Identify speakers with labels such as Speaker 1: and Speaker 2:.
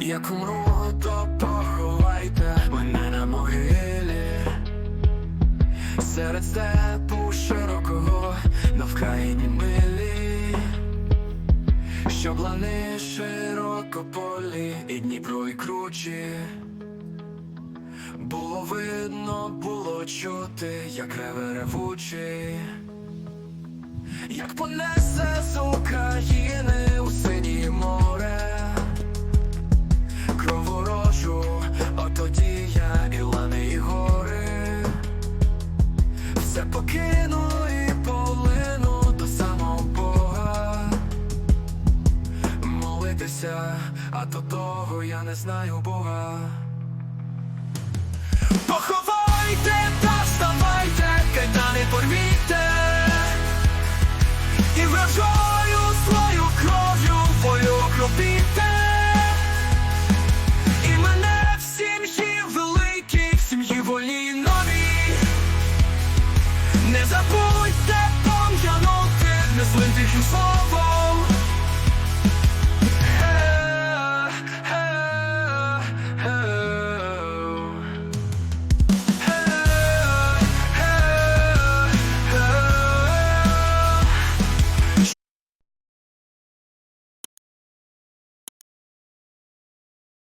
Speaker 1: Як умру, то поховайте мене на могилі. Серед степу широкого на вкраїні милі. Щоб лани широкополі і Дніпро і кручі. Було видно, було чути, як реве ревучий Як понесе з України Покину і полину до самого Бога. Молитися, а до того я не знаю Бога. Поховайте та вставайте, кайдани порвіте. І вражою Не забудьте пом'янути, не злитих словом